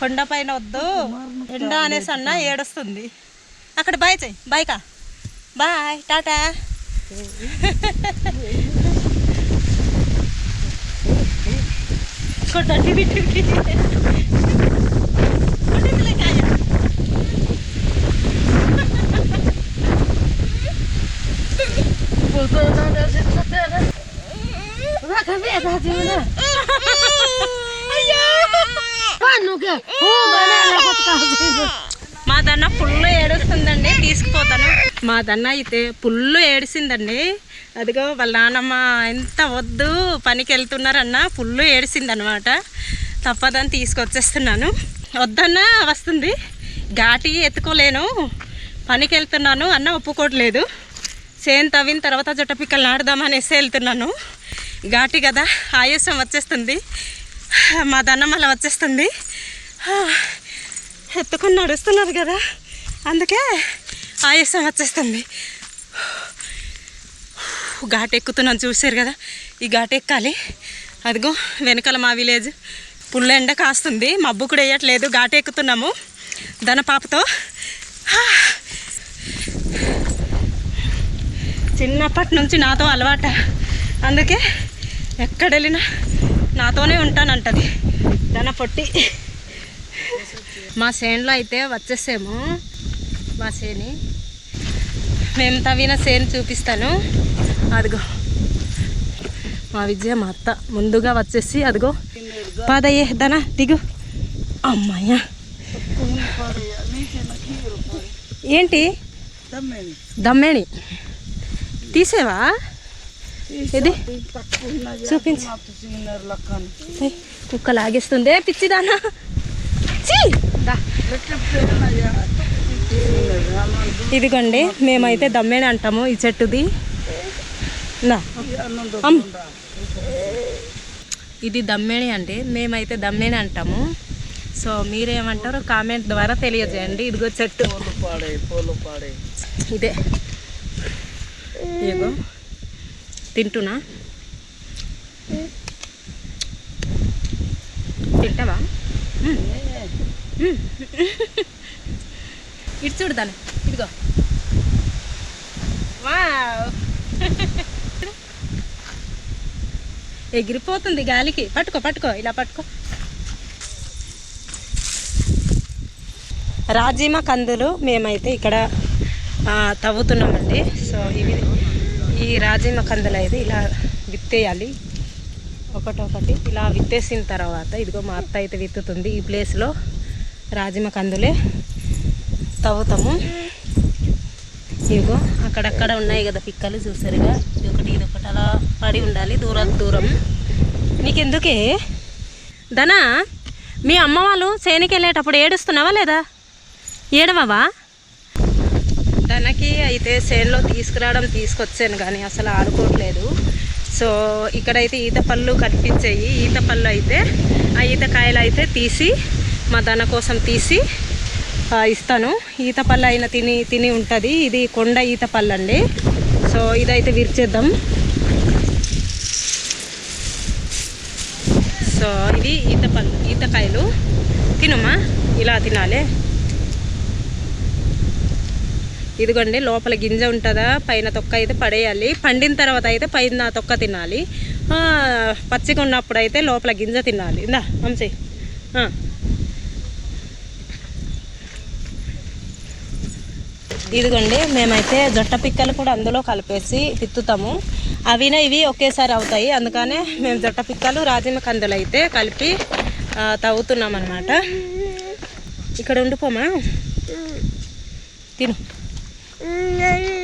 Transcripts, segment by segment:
కొండ పైన వద్దు. ఎండ అనేసి అన్న ఏడుస్తుంది. అక్కడ బాయ్ చెయ్యి బాయ్ కా. బాయ్. టాటా. కాయ. మా దన్న ఫుల్ ఏడుస్తుందండి తీసుకుపోతాను. మా దన్న అయితే ఫుల్ ఏడిసిందండి. అదిగో వాళ్ళ నాన్నమ్మ ఎంత వద్దు పనికి వెళ్తున్నారన్న ఫుల్ ఏడిసిందనమాట తప్పదని తీసుకొచ్చేస్తున్నాను. వద్దన్నా వస్తుంది. ఘాటి ఎత్తుకోలేను. పనికి వెళ్తున్నాను అన్న ఒప్పుకోవట్లేదు. చేను తవ్విన తర్వాత జొట్ట పిక్కలు వెళ్తున్నాను. ఘాటి కదా ఆయాసం వచ్చేస్తుంది. మా దన్నం అలా వచ్చేస్తుంది. ఎత్తుకొని నడుస్తున్నారు కదా. అందుకే ఆయాసం వచ్చేస్తుంది. ఘాట్ ఎక్కుతున్నాను చూసారు కదా? ఈ ఘాట్ ఎక్కాలి. అదిగో వెనకాల మా విలేజ్. పుల్ల ఎండ కాస్తుంది. మబ్బు కూడా వేయట్లేదు. ఘాట్ ఎక్కుతున్నాము. దన పాపతో. చిన్నప్పటి నుంచి నాతో అలవాట. అందుకే ఎక్కడ వెళ్ళినా నాతోనే ఉంటానంటది. దన పొట్టి. మా చేనులో అయితే వచ్చేసాము మా చేని. మేము తవ్విన చేను చూపిస్తాను. అదిగో. మా విజయ మా అత్త ముందుగా వచ్చేసి అదిగో. పాదయ్యే దన దిగు. అమ్మాయ్య. ఏంటి? దమ్మేణి. తీసేవా? ఇది చూపించు. కుక్క లాగేస్తుంది పిచ్చిదానా. ఇదిగోండి మేమైతే దమ్మేణి అంటాము ఈ చెట్టుది. ఇది దమ్మేణి అండి మేమైతే దమ్మేణి అంటాము. సో మీరేమంటారో కామెంట్ ద్వారా తెలియజేయండి. ఇదిగో చెట్టు. ఇదే. ఇదిగో. తింటున్నా? తింటావా. ఇటు చూడు దాన్ని. ఇదిగో. ఎగిరిపోతుంది గాలికి. పట్టుకో పట్టుకో ఇలా పట్టుకో. రాజీమ కందులు మేమైతే ఇక్కడ తవ్వుతున్నామండి. సో ఇవి ఈ రాజీమ కందులు అయితే ఇలా విత్తేయాలి. ఒకటొకటి ఇలా విత్తేసిన తర్వాత ఇదిగో మా అత్త అయితే విత్తుతుంది. ఈ ప్లేస్లో రాజీమ కందులే తవ్వుతాము. ఇదిగో అక్కడక్కడ ఉన్నాయి కదా పిక్కలు చూసారుగా. ఇదొకటి ఒకటి ఇది అలా పడి ఉండాలి దూరం దూరం. నీకెందుకే ధనా మీ అమ్మ వాళ్ళు చేనికి వెళ్ళేటప్పుడు ఏడుస్తున్నావా లేదా? ఏడవవా? తనకి అయితే చేనులో తీసుకురావడం తీసుకొచ్చాను కానీ అసలు ఆడుకోవట్లేదు. సో ఇక్కడైతే ఈత పళ్ళు కనిపించాయి. ఈత పళ్ళు అయితే ఆ ఈతకాయలు అయితే తీసి మా దన కోసం తీసి ఇస్తాను. ఈత పళ్ళు అయిన తిని తిని ఉంటుంది. ఇది కొండ ఈత పళ్ళు అండి. సో ఇదైతే విరిచేద్దాం. సో ఇది ఈత పళ్ళు ఈతకాయలు. తినమ్మా ఇలా తినాలి. ఇదిగోండి లోపల గింజ ఉంటుందా? పైన తొక్క అయితే పడేయాలి. పండిన తర్వాత అయితే పైన తొక్క తినాలి. పచ్చిగా ఉన్నప్పుడు అయితే లోపల గింజ తినాలి. ఇందా మంచి ఇదిగోండి మేమైతే జొట్ట పిక్కలు కూడా అందులో కలిపేసి విత్తుతాము. అవినా ఇవి ఒకేసారి అవుతాయి. అందుకనే మేము జొట్ట పిక్కలు రాజమ్మ కందులు అయితే కలిపి తవ్వుతున్నాం అనమాట ఇక్కడ ఉండిపోమా? తిను. 嗯呐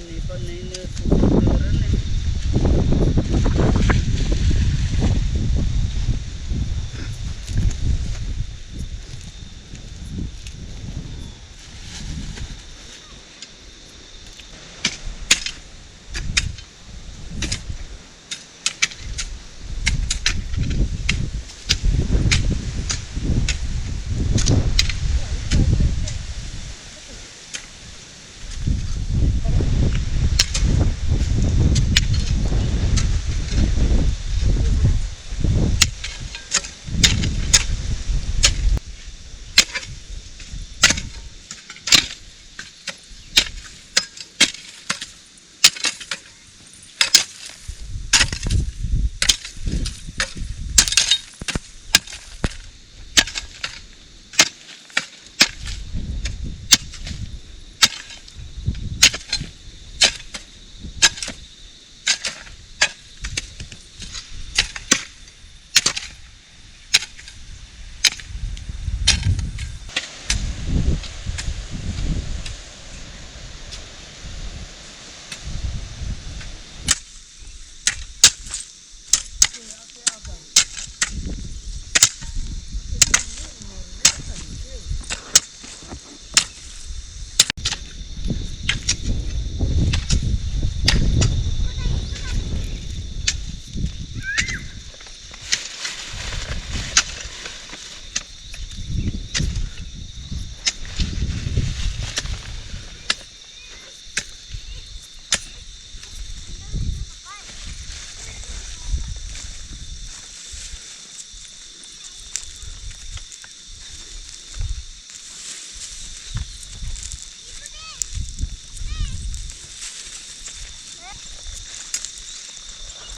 नहीं नहीं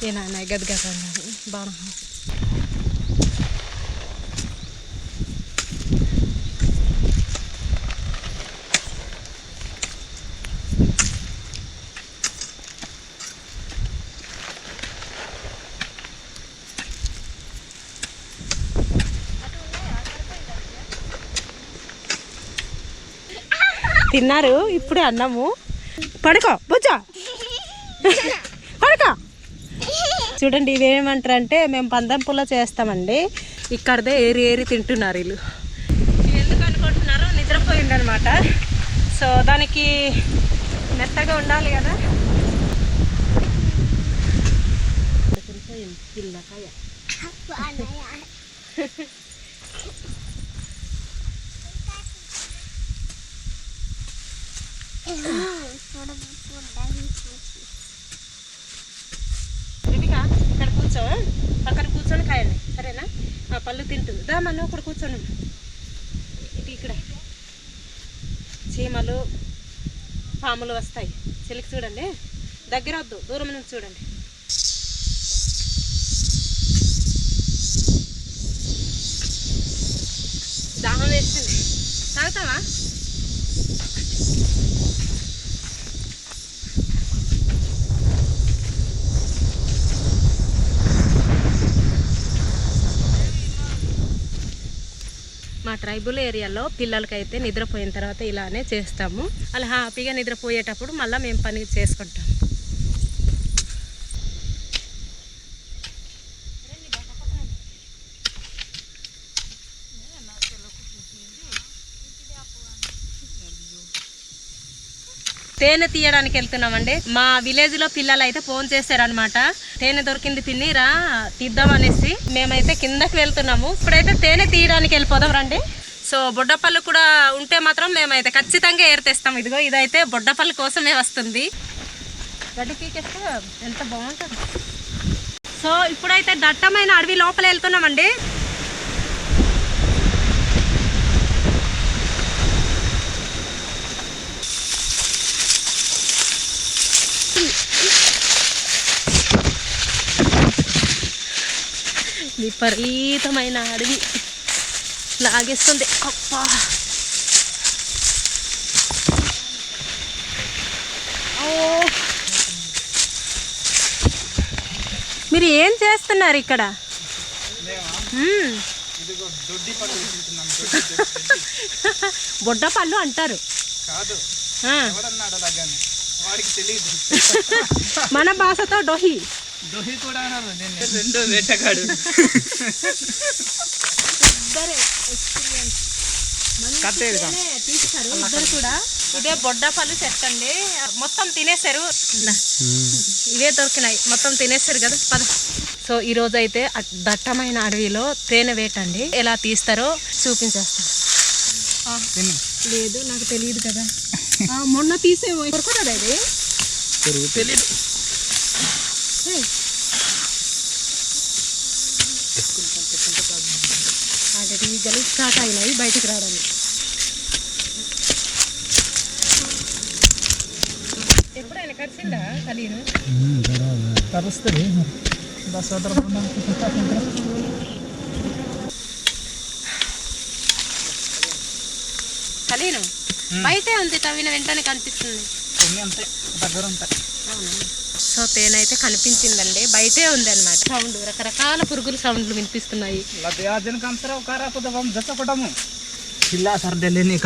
ఏనాయన గదిగద తిన్నారు ఇప్పుడే అన్నాము పడుకో బొచ్చా పడుకో చూడండి ఇవేమంటారు అంటే మేము పందెం పుల్ల చేస్తామండి. ఇక్కడదే ఏరి ఏరి తింటున్నారు వీళ్ళు. ఎందుకు అనుకుంటున్నారో నిద్రపోయిందనమాట. సో దానికి మెత్తగా ఉండాలి కదా. తింటుంది. పళ్ళు తింటూ దా మనం ఇక్కడ కూర్చొని. ఇటు ఇక్కడ. చీమలు పాములు వస్తాయి. చిలికి చూడండి. దగ్గర వద్దు దూరం నుంచి చూడండి. దాహం వేస్తుంది తాగుతావా? మా ట్రైబుల్ ఏరియాలో పిల్లలకైతే నిద్రపోయిన తర్వాత ఇలానే చేస్తాము. అలా హ్యాపీగా నిద్రపోయేటప్పుడు మళ్ళీ మేము పని చేసుకుంటాం తేనె తీయడానికి వెళ్తున్నామండి. మా విలేజ్లో పిల్లలు అయితే ఫోన్ చేశారనమాట తేనె దొరికింది పిన్ని రా తీద్దాం అనేసి. మేమైతే కిందకి వెళ్తున్నాము. ఇప్పుడైతే తేనె తీయడానికి వెళ్ళిపోదాం రండి. సో బొడ్డపల్లి కూడా ఉంటే మాత్రం మేమైతే ఖచ్చితంగా ఏర్తేస్తాం ఇదిగో ఇదైతే బొడ్డపల్లి కోసమే వస్తుంది. గడ్డి పీకేస్తే ఎంత బాగుంటుంది. సో ఇప్పుడైతే దట్టమైన అడవి లోపల వెళ్తున్నామండి. విపరీతమైన అడవి. లాగేస్తుంది. అప్పా. ఓ. మీరు ఏం చేస్తున్నారు ఇక్కడ. బొడ్డ పళ్ళు అంటారు. కాదు. వాడికి తెలియదు మన భాషతో డొహి. దొహి కూడా రెండో వేటగాడు. ఇద్దరే ఎక్స్పీరియన్స్ కట్టేది తీస్తారు. ఇద్దరు కూడా ఇదే బొడ్డపల్లి చెట్టు అండి. మొత్తం తినేశారు. ఇవే దొరికినాయి. మొత్తం తినేశారు కదా. పద. సో ఈ రోజు అయితే దట్టమైన అడవిలో తేనె వేటండి ఎలా తీస్తారో చూపించేస్తాను. ఆ, తిను. లేదు నాకు తెలియదు కదా. ఆ, మొన్న తీసే దొరుకుతుంది ఇది తెలీదు. ఏయ్. ఆల్రెడీ ఈగలు స్టార్ట్ అయినాయి బయటకు రావడానికి. ఎప్పుడైనా కరిసిందా కలియను కరుస్తుంది. బస్ నేను బయటే ఉంది తవ్విన వెంటనే కనిపిస్తుంది. దగ్గర ఉంటాయి. సో తేనైతే అయితే కనిపించిందండి. బయటే ఉంది అనమాట సౌండ్ రకరకాల పురుగుల సౌండ్లు వినిపిస్తున్నాయి. సర్దలేని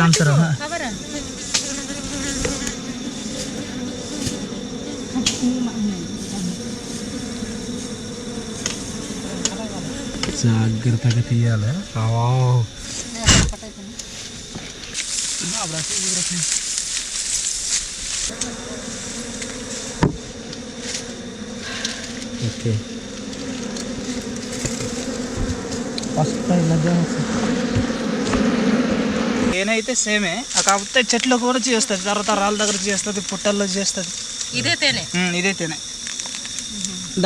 జాగ్రత్తగా తీయాలి? Dobra, tu wywrotnie. Okay. Pasok tayo na సేమే. కాకపోతే చెట్లకు కూడా చేస్తుంది తర్వాత రాళ్ళ దగ్గర చేస్తుంది పుట్టల్లో చేస్తుంది. ఇదే తేనె? ఇదే తేనె.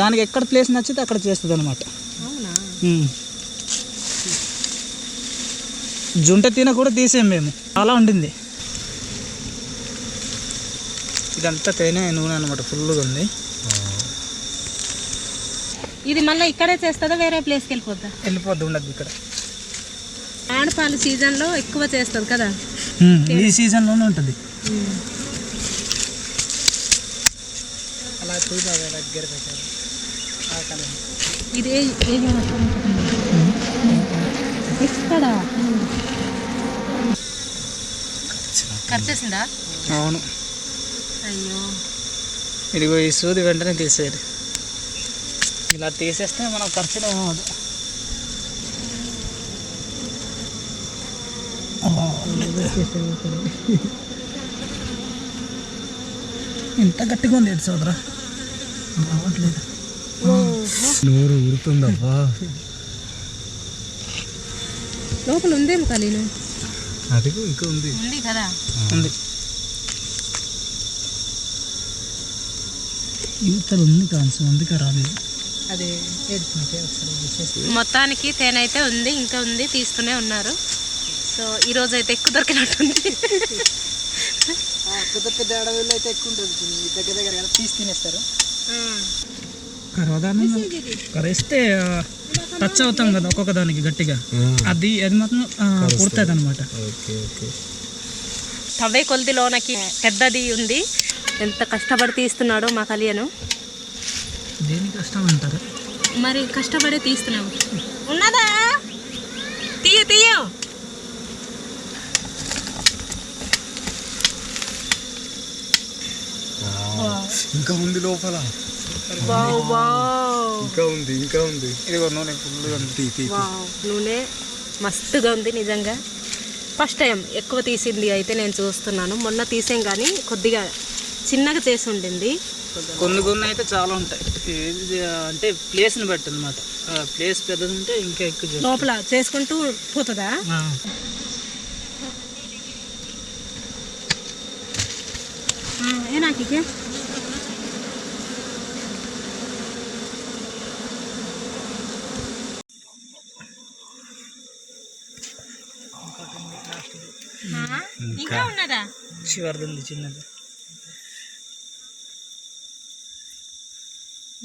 దానికి ఎక్కడ ప్లేస్ నచ్చితే అక్కడ చేస్తుంది అనమాట జుంట తిన కూడా తీసాం మేము. చాలా ఉండింది ఇదంతా తేనె నూనె అనమాట ఫుల్గా ఉంది ఇది మళ్ళీ ఇక్కడే చేస్తుందా వేరే ప్లేస్కి వెళ్ళిపోద్దా వెళ్ళిపోద్ది ఉండదు ఇక్కడ ఆడపాలు సీజన్లో ఎక్కువ చేస్తుంది కదా ఈ సీజన్లోనే ఉంటుంది అలా చూద్దాం దగ్గర పెట్టారు ఇది ఇక్కడ ఖర్చేసిందా అవును. అయ్యో. ఇదిగో ఈ సూది వెంటనే తీసేయాలి ఇలా తీసేస్తే మనం ఖర్చులు ఏమవుదు ఇంత గట్టిగా ఉంది ఏంటి సోదరా? రావట్లేదు. నోరు ఊరుతుందబ్బా. లోపల ఉందేం కలిను అది ఇంకా ఉంది. ఉంది కదా? ఉంది. యువతలు ఉంది కాన్సం అందుకే రాలేదు. అది మొత్తానికి తేనె అయితే ఉంది ఇంకా ఉంది తీస్తూనే ఉన్నారు. సో ఈ రోజు అయితే ఎక్కువ దొరికినట్టుంది. పెద్ద పెద్ద అడవుల్లో అయితే ఎక్కువ ఉంటుంది దగ్గర దగ్గర తీసి తినేస్తారు. కరవదానం కరిస్తే టచ్ అవుతాం కదా ఒక్కొక్క దానికి గట్టిగా. అది అది మాత్రం కుడుతుంది అనమాట ఓకే ఓకే. తవ్వే కొలిదిలోనకి పెద్దది ఉంది. ఎంత కష్టపడి తీస్తున్నాడో మా కళ్యాణ్. దేని కష్టం అంటారు మరి కష్టపడే తీస్తున్నావు ఉన్నదా? తీయ తీయ. ఇంకా ఉంది లోపల. ఇంకా ఉంది ఇంకా ఉంది. ఇదిగో నూనె ఫుల్గా ఉంది. తీ తీ వావ్ నూనె మస్తుగా ఉంది నిజంగా. ఫస్ట్ టైం ఎక్కువ తీసింది అయితే నేను చూస్తున్నాను. మొన్న తీసాం కానీ కొద్దిగా చిన్నగా చేసి ఉండింది. కొన్ని కొన్ని అయితే చాలా ఉంటాయి. అంటే ప్లేస్ని బట్టి అనమాట ప్లేస్ పెద్దది ఉంటే ఇంకా ఎక్కువ. లోపల చేసుకుంటూ పోతుందా? ఆ. ఏ నాకు ఇక? ఆ, ఇంకా చివరిది ఉంది చిన్నది.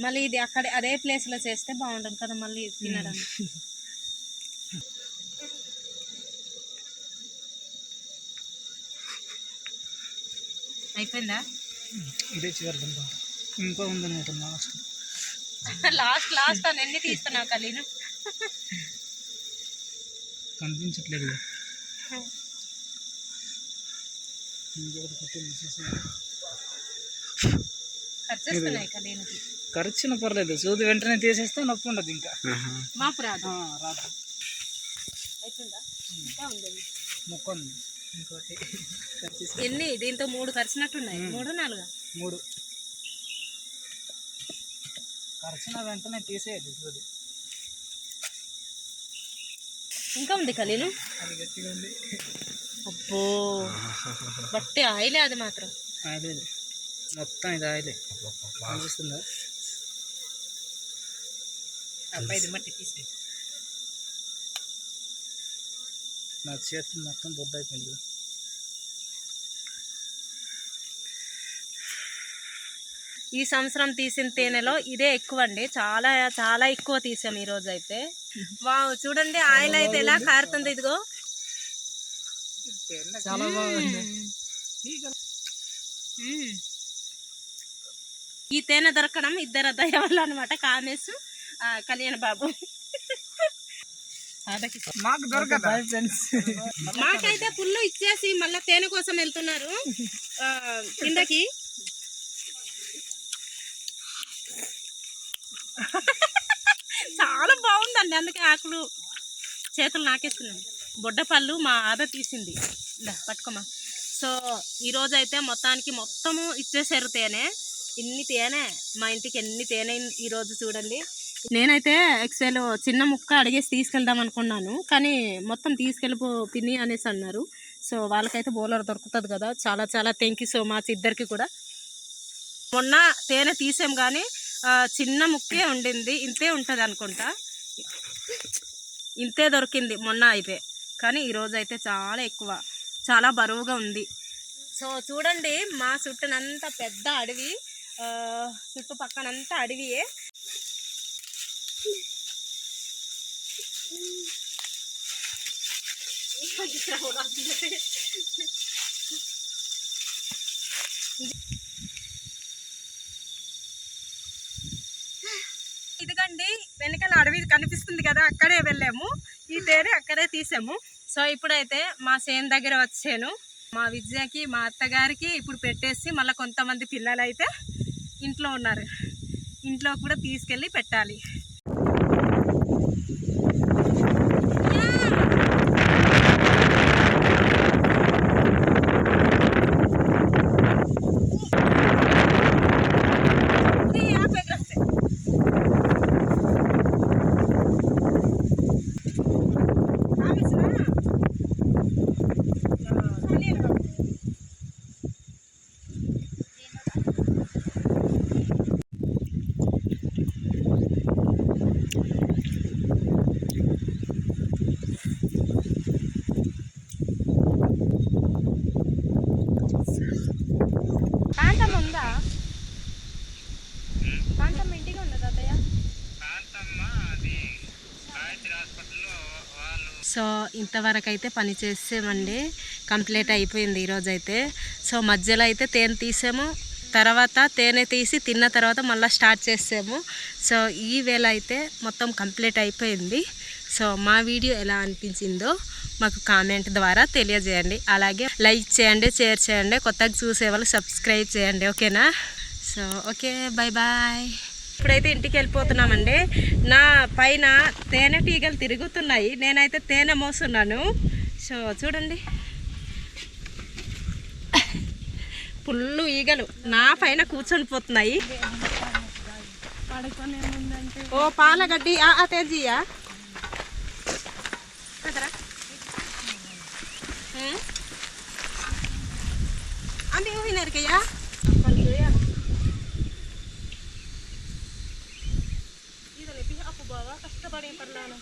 మళ్ళీ ఇది అక్కడ అదే ప్లేస్లో చేస్తే బాగుంటుంది కదా మళ్ళీ తినడానికి. అయిపోయిందా? ఇదే అనుకుంటా ఇంకా ఉందన్నమాట లాస్ట్ లాస్ట్ లాస్ట్ అని ఎన్ని తీస్తున్నావు కలీను? కనిపించట్లేదు. ఖర్చున పర్లేదు. సూది వెంటనే తీసేస్తే నొప్పి ఉండదు ఇంకా. రాదు. రాదు. ఇంకోటి ఎన్ని? దీంతో మూడు ఖర్చునట్టున్నాయి. మూడు నాలుగు? మూడు. ఖర్చున వెంటనే తీసేయాలి సూది. ఇంకా ఉంది కలీను అబ్బో. బట్టి ఆయిలే అది మాత్రం. ఆయిలే మొత్తం ఇది ఆయిలే. అనిపిస్తుందా అబ్బాయి మట్టి తీసి నా చేతులు మొత్తం బొద్ద అయిపోయింది ఈ సంవత్సరం తీసిన తేనెలో ఇదే ఎక్కువ అండి చాలా చాలా ఎక్కువ తీసాం ఈ రోజు అయితే వావ్ చూడండి ఆయిల్ అయితే ఎలా కారుతుంది ఇదిగో. చాలా బాగుంది. మ్మ్. ఈ తేనె దొరకడం ఇద్దరు దయవల్ల అనమాట కామేశ్ ఆ, కళ్యాణ్ బాబు. మాకు దొరకదా? మాకైతే పుల్లు ఇచ్చేసి మళ్ళీ తేనె కోసం వెళ్తున్నారు. ఆ, కిందకి చాలా బాగుందండి అందుకే ఆకులు చేతులు నాకేస్తున్నాయి. బొడ్డపళ్ళు మా ఆద తీసింది. పట్టుకోమా. సో ఈరోజు అయితే మొత్తానికి మొత్తము ఇచ్చేసారు తేనె. ఇన్ని తేనె మా ఇంటికి ఎన్ని తేనె ఈరోజు చూడండి. నేనైతే ఎక్సెల్ చిన్న ముక్క అడిగేసి తీసుకెళ్దాం అనుకున్నాను. కానీ మొత్తం తీసుకెళ్ళిపో పిన్ని అనేసి అన్నారు. సో వాళ్ళకైతే బోలర్ దొరుకుతుంది కదా. చాలా చాలా థ్యాంక్ యూ సో మచ్ ఇద్దరికి కూడా. మొన్న తేనె తీసాం కానీ చిన్న ముక్కే ఉండింది. ఇంతే ఉంటుంది అనుకుంటా ఇంతే దొరికింది మొన్న అయితే. కానీ ఈరోజు అయితే చాలా ఎక్కువ. చాలా బరువుగా ఉంది. సో చూడండి మా చుట్టూనంతా పెద్ద అడవి. చుట్టుపక్కనంతా అడవియే ఇదిగండి వెనకాల అడవి కనిపిస్తుంది కదా అక్కడే వెళ్ళాము. ఈ తేనె అక్కడే తీసాము. సో ఇప్పుడైతే మా సేన్ దగ్గర వచ్చాను. మా విద్యకి మా అత్తగారికి ఇప్పుడు పెట్టేసి మళ్ళీ కొంతమంది పిల్లలు అయితే ఇంట్లో ఉన్నారు. ఇంట్లో కూడా తీసుకెళ్ళి పెట్టాలి ఇది యాభై గ్రాములే. ఆవేశమా? ఆ, నీళ్ళు. కాంతం ఉందా కాంతం ఇంటికి ఉండదు తాతయ్య సో ఇంతవరకు అయితే పని చేసామండి. కంప్లీట్ అయిపోయింది ఈరోజు అయితే సో మధ్యలో అయితే తేనె తీసాము. తర్వాత తేనె తీసి తిన్న తర్వాత మళ్ళీ స్టార్ట్ చేసాము. సో ఈ వేళ అయితే మొత్తం కంప్లీట్ అయిపోయింది. సో మా వీడియో ఎలా అనిపించిందో మాకు కామెంట్ ద్వారా తెలియజేయండి. అలాగే లైక్ చేయండి షేర్ చేయండి. కొత్తగా చూసే వాళ్ళు సబ్స్క్రైబ్ చేయండి ఓకేనా? So okay bye bye. ఇప్పుడైతే ఇంటికి వెళ్ళిపోతున్నామండి. నా పైన తేనెటీగలు తిరుగుతున్నాయి. నేనైతే తేనె మోస్తున్నాను. సో చూడండి. పుల్లు ఈగలు. నా పైన కూర్చొని పోతున్నాయి. ఓ పాలగడ్డి ఆ తేజీయా అది ఊహినారు కయ్యా പണിയും പറഞ്ഞാണ്